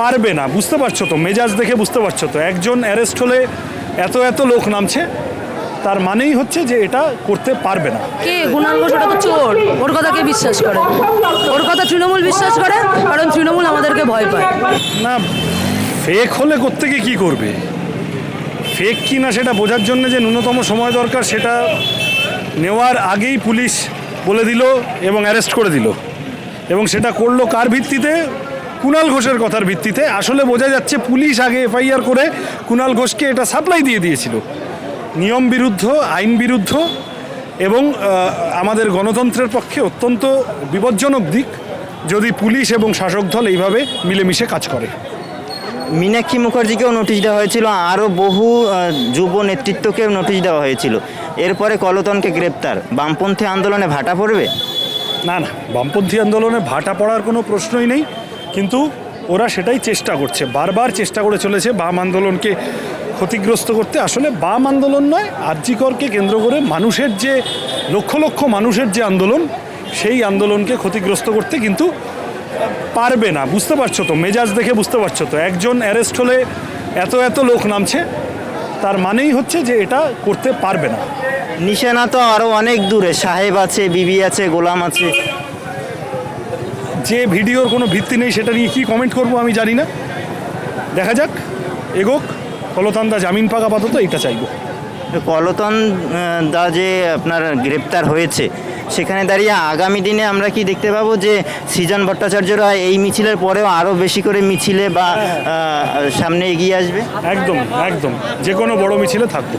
পারবে না বুঝতে পারছ তো? মেজাজ দেখে বুঝতে পারছ তো? একজন অ্যারেস্ট হলে এত এত লোক নামছে তার মানেই হচ্ছে যে এটা করতে পারবে না। কে? কুণাল ঘোষ ওটা তো চোর। ওর কথা কে বিশ্বাস করে। ওর কথা তৃণমূল বিশ্বাস করে কারণ তৃণমূল আমাদেরকে ভয় পায়। না ফেক হলে কোত্থেকে কি করবে? ফেক কি না সেটা বোঝার জন্য যে ন্যূনতম সময় দরকার সেটা নেওয়ার আগেই পুলিশ বলে দিল এবং অ্যারেস্ট করে দিল। এবং সেটা করল কার ভিত্তিতে? কুণাল ঘোষের কথার ভিত্তিতে আসলে বোঝা যাচ্ছে পুলিশ আগে এফআইআর করে কুণাল ঘোষকে এটা সাপ্লাই দিয়ে দিয়েছিল। নিয়ম বিরুদ্ধ আইন বিরুদ্ধ এবং আমাদের গণতন্ত্রের পক্ষে অত্যন্ত বিপজ্জনক দিক যদি পুলিশ এবং শাসক দল এইভাবে মিলেমিশে কাজ করে। মীনাক্ষী মুখার্জিকেও নোটিশ দেওয়া হয়েছিল আরও বহু যুব নেতৃত্বকেও নোটিশ দেওয়া হয়েছিল। এরপরে কলতনকে গ্রেপ্তার। বামপন্থী আন্দোলনে ভাটা পড়বে? না না বামপন্থী আন্দোলনে ভাটা পড়ার কোনো প্রশ্নই নেই। কিন্তু ওরা সেটাই চেষ্টা করছে। বারবার চেষ্টা করে চলেছে বাম আন্দোলনকে ক্ষতিগ্রস্ত করতে। আসলে বাম আন্দোলন নয় আর্যিকরকে কেন্দ্র করে মানুষের যে, লক্ষ লক্ষ মানুষের যে আন্দোলন, সেই আন্দোলনকে ক্ষতিগ্রস্ত করতে কিন্তু পারবে না। বুঝতে পারছ তো? মেজাজ দেখে বুঝতে পারছ তো? একজন অ্যারেস্ট হলে এত এত লোক নামছে, তার মানেই হচ্ছে যে এটা করতে পারবে না। নিশানা তো আরও অনেক দূরে। সাহেব আছে, বিবি আছে, গোলাম আছে। যে ভিডিওর কোনো ভিত্তি নেই সেটা নিয়ে কী কমেন্ট করব আমি জানি না। দেখা যাক এগোক। কলতান্দা জামিন পাক আপাতত এইটা চাইব। কলতন দা যে আপনার গ্রেপ্তার হয়েছে সেখানে দাঁড়িয়ে আগামী দিনে আমরা কি দেখতে পাবো যে সৃজন ভট্টাচার্যরা এই মিছিলের পরেও আরও বেশি করে মিছিলে বা সামনে এগিয়ে আসবে? একদম একদম। যে কোনো বড় মিছিলে থাকব।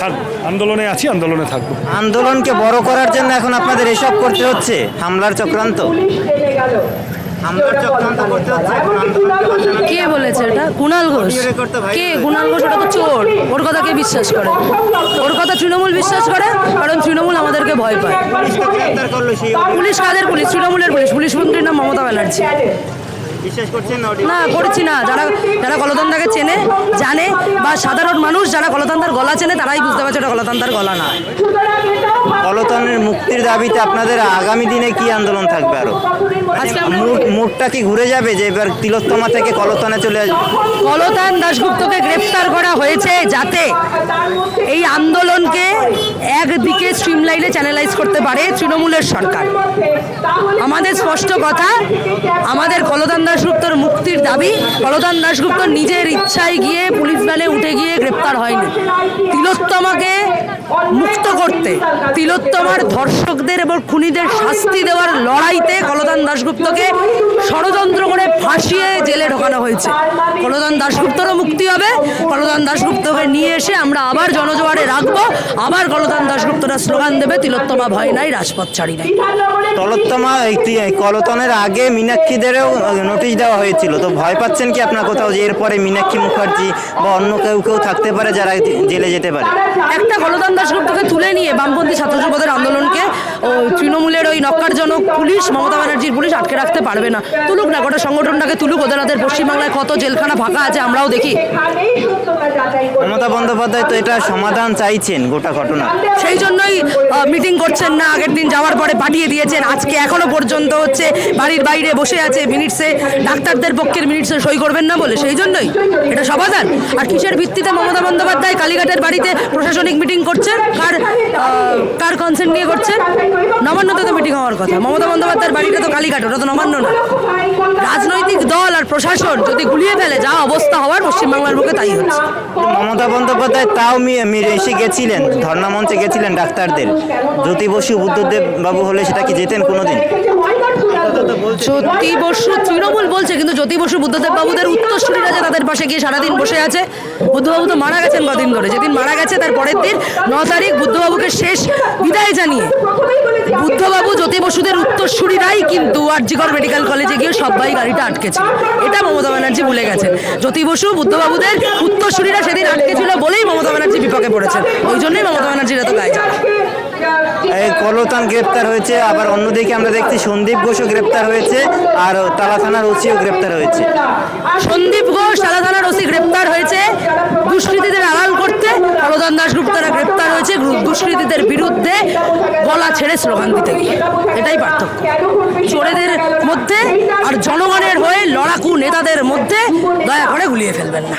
থাকব আন্দোলনে আছি আন্দোলনে থাকব। আন্দোলনকে বড় করার জন্য এখন আপনাদের এসব করতে হচ্ছে হামলার চক্রান্ত। কে বলেছে এটা? কুণাল ঘোষ। কে। কুণাল ঘোষ ওটা তো চোর। ওর কথা কে বিশ্বাস করে? ওর কথা তৃণমূল বিশ্বাস করে কারণ তৃণমূল আমাদেরকে ভয় পায়। পুলিশ কাদের পুলিশ? তৃণমূলের পুলিশ। পুলিশ মন্ত্রীর নাম মমতা ব্যানার্জি। না করছি না। যারা যারা কলতন্দাকে চেনে জানে বা সাধারণ মানুষ যারা কলতন্দার গলা চেনে তারাই বুঝতে পারছে এটা কলতন্দার গলা না। কলতনের মুক্তির দাবিতে আপনাদের আগামী দিনে কি আন্দোলন থাকবে আরও? মুডটা কি ঘুরে যাবে যে এবার তিলোত্তমা থেকে কলতনে চলে আসবে কলতান দাশগুপ্তকে গ্রেফতার করা হয়েছে যাতে এই আন্দোলনকে একদিকে স্ট্রিমলাইনে চ্যানেলাইজ করতে পারে তৃণমূলের সরকার। আমাদের স্পষ্ট কথা, আমাদের কলদান দাশগুপ্তর মুক্তির দাবি, কলদান দাশগুপ্ত নিজের ইচ্ছায় গিয়ে পুলিশ ভ্যানে উঠে গিয়ে গ্রেপ্তার হয়নি। তিলোত্তমাকে মুক্ত করতে, তিলোত্তমার ধর্ষকদের এবং খুনিদের শাস্তি দেওয়ার লড়াইতে কলদান দাশগুপ্তকে ষড়যন্ত্র করে ফাঁসিয়ে জেলে ঢোকানো হয়েছে। কলতান দাশগুপ্তরও মুক্তি হবে। কলতান দাশগুপ্তকে নিয়ে এসে আমরা আবার জনজোয়ারে রাখব। আবার কলতান দাশগুপ্তরা স্লোগান দেবে তিলোত্তমা ভয় নাই রাজপথ ছাড়ি নাই। তলোত্তমা কলতনের আগে মীনাক্ষীদেরও নোটিশ দেওয়া হয়েছিল। তো ভয় পাচ্ছেন কি আপনার কোথাও যে এরপরে মীনাক্ষী মুখার্জি বা অন্য কেউ কেউ থাকতে পারে যারা জেলে যেতে পারে? একটা কলতান দাশগুপ্তকে তুলে নিয়ে বামপন্থী ছাত্র যুবদের আন্দোলনকে তৃণমূলের ওই নক্কারজনক পুলিশ মমতা ব্যানার্জির পুলিশ আটকে রাখতে পারবে না। তুলুক না গোটা সংগঠনটাকে তুলুক। ওদের হাতের পশ্চিমবাংলায় কত জেলখানা ফাঁকা আছে আমরাও দেখি। মমতা বন্দ্যোপাধ্যায় তো এটা সমাধান চাইছেন গোটা ঘটনা। সেই জন্যই মিটিং করছেন না, আগের দিন যাওয়ার পরে পাঠিয়ে দিয়েছেন, আজকে এখনও পর্যন্ত হচ্ছে বাড়ির বাইরে বসে আছে মিনিটসে, ডাক্তারদের পক্ষের মিনিটসে সই করবেন না বলে, সেই জন্যই, এটা সমাধান আর কিসের ভিত্তিতে মমতা বন্দ্যোপাধ্যায় কালীঘাটের বাড়িতে প্রশাসনিক মিটিং করছেন কার কার কনসেন্ট নিয়ে করছেন নবান্নতে তো মিটিং হওয়ার কথা, মমতা বন্দ্যোপাধ্যায়ের বাড়িটা তো কালীঘাট, ওটা তো নবান্ন না। রাজনৈতিক দল আর প্রশাসন যদি গুলিয়ে ফেলে, যা অবস্থা হওয়ার পশ্চিমবাংলার বুকে তাই হচ্ছে। মমতা বন্দ্যোপাধ্যায় তাও এসে গেছিলেন, ধর্ণা মঞ্চে গেছিলেন ডাক্তারদের। জ্যোতি বসু বুদ্ধদেব বাবু হলে সেটা কি যেতেন কোনোদিন? জ্যোতি বসু তৃণমূল বলছে, কিন্তু জ্যোতি বসু বুদ্ধদেব বাবুদের উত্তরসূরিরা যে তাদের পাশে গিয়ে সারাদিন বসে আছে, বুদ্ধবাবু তো মারা গেছেন কদিন ধরে। যেদিন মারা গেছে, তার পরের দিন ন তারিখ বুদ্ধবাবুকে শেষ বিদায় জানিয়ে বুদ্ধবাবু জ্যোতি বসুদের উত্তরসূরিরাই কিন্তু আরজিকর মেডিকেল কলেজে গিয়ে সবাই গাড়িটা আটকেছে। এটা মমতা ব্যানার্জি ভুলে গেছেন। জ্যোতি বসু বুদ্ধবাবুদের উত্তরসূরিরা সেদিন আটকেছিল বলেই মমতা ব্যানার্জি বিপাকে পড়েছেন। ওই জন্যই মমতা ব্যানার্জির এত গায়ে। কলতান গ্রেপ্তার হয়েছে, আবার অন্যদিকে আমরা দেখছি সন্দীপ ঘোষও গ্রেপ্তার হয়েছে, আর তালা থানার ওসিও গ্রেপ্তার হয়েছে। সন্দীপ ঘোষ, তালা থানার ওসি গ্রেপ্তার হয়েছে, দুষ্কৃতীদের আড়াল করতে সুজন দাশগুপ্তরা গ্রেপ্তার হয়েছে দুষ্কৃতীদের বিরুদ্ধে গলা ছেড়ে স্লোগান দিতে গিয়ে। এটাই পার্থক্য। চোরেদের মধ্যে আর জনগণের হয়ে লড়াকু নেতাদের মধ্যে দয়া করে গুলিয়ে ফেলবেন না।